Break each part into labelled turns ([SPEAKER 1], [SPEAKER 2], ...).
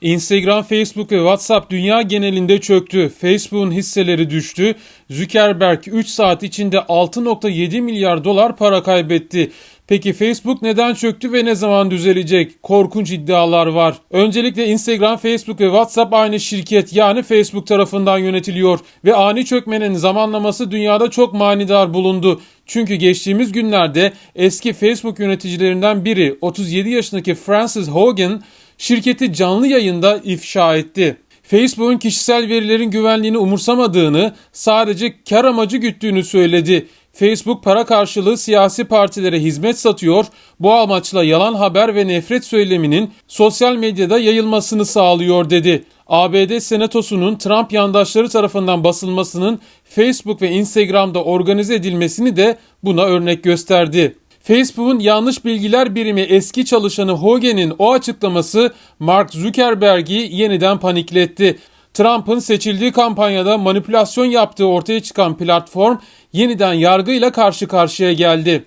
[SPEAKER 1] Instagram, Facebook ve WhatsApp dünya genelinde çöktü. Facebook'un hisseleri düştü. Zuckerberg 3 saat içinde 6.7 milyar dolar para kaybetti. Peki Facebook neden çöktü ve ne zaman düzelecek? Korkunç iddialar var. Öncelikle Instagram, Facebook ve WhatsApp aynı şirket yani Facebook tarafından yönetiliyor ve ani çökmenin zamanlaması dünyada çok manidar bulundu. Çünkü geçtiğimiz günlerde eski Facebook yöneticilerinden biri 37 yaşındaki Francis Hogan şirketi canlı yayında ifşa etti. Facebook'un kişisel verilerin güvenliğini umursamadığını, sadece kar amacı güttüğünü söyledi. Facebook para karşılığı siyasi partilere hizmet satıyor, bu amaçla yalan haber ve nefret söyleminin sosyal medyada yayılmasını sağlıyor dedi. ABD Senatosu'nun Trump yandaşları tarafından basılmasının Facebook ve Instagram'da organize edilmesini de buna örnek gösterdi. Facebook'un yanlış bilgiler birimi eski çalışanı Hogan'in o açıklaması Mark Zuckerberg'i yeniden panikletti. Trump'ın seçildiği kampanyada manipülasyon yaptığı ortaya çıkan platform yeniden yargıyla karşı karşıya geldi.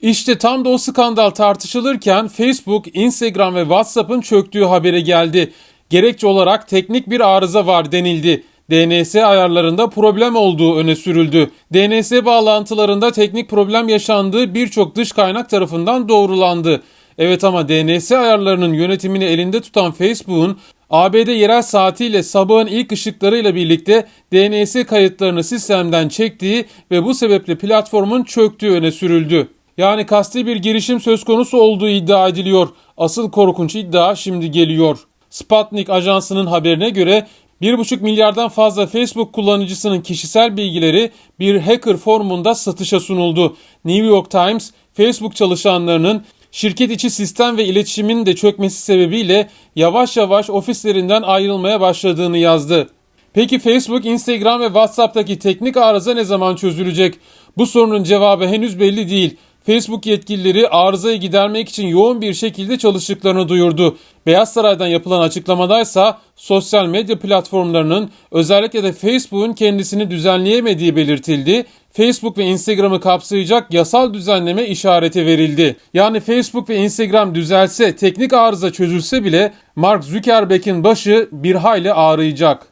[SPEAKER 1] İşte tam da o skandal tartışılırken Facebook, Instagram ve WhatsApp'ın çöktüğü haberi geldi. Gerekçe olarak teknik bir arıza var denildi. DNS ayarlarında problem olduğu öne sürüldü. DNS bağlantılarında teknik problem yaşandığı birçok dış kaynak tarafından doğrulandı. Evet ama DNS ayarlarının yönetimini elinde tutan Facebook'un ABD yerel saatiyle sabahın ilk ışıklarıyla birlikte DNS kayıtlarını sistemden çektiği ve bu sebeple platformun çöktüğü öne sürüldü. Yani kasti bir girişim söz konusu olduğu iddia ediliyor. Asıl korkunç iddia şimdi geliyor. Sputnik ajansının haberine göre 1,5 milyardan fazla Facebook kullanıcısının kişisel bilgileri bir hacker formunda satışa sunuldu. New York Times, Facebook çalışanlarının şirket içi sistem ve iletişimin de çökmesi sebebiyle yavaş yavaş ofislerinden ayrılmaya başladığını yazdı. Peki Facebook, Instagram ve WhatsApp'taki teknik arıza ne zaman çözülecek? Bu sorunun cevabı henüz belli değil. Facebook yetkilileri arızayı gidermek için yoğun bir şekilde çalıştıklarını duyurdu. Beyaz Saray'dan yapılan açıklamadaysa sosyal medya platformlarının özellikle de Facebook'un kendisini düzenleyemediği belirtildi. Facebook ve Instagram'ı kapsayacak yasal düzenleme işareti verildi. Yani Facebook ve Instagram düzelse, teknik arıza çözülse bile Mark Zuckerberg'in başı bir hayli ağrıyacak.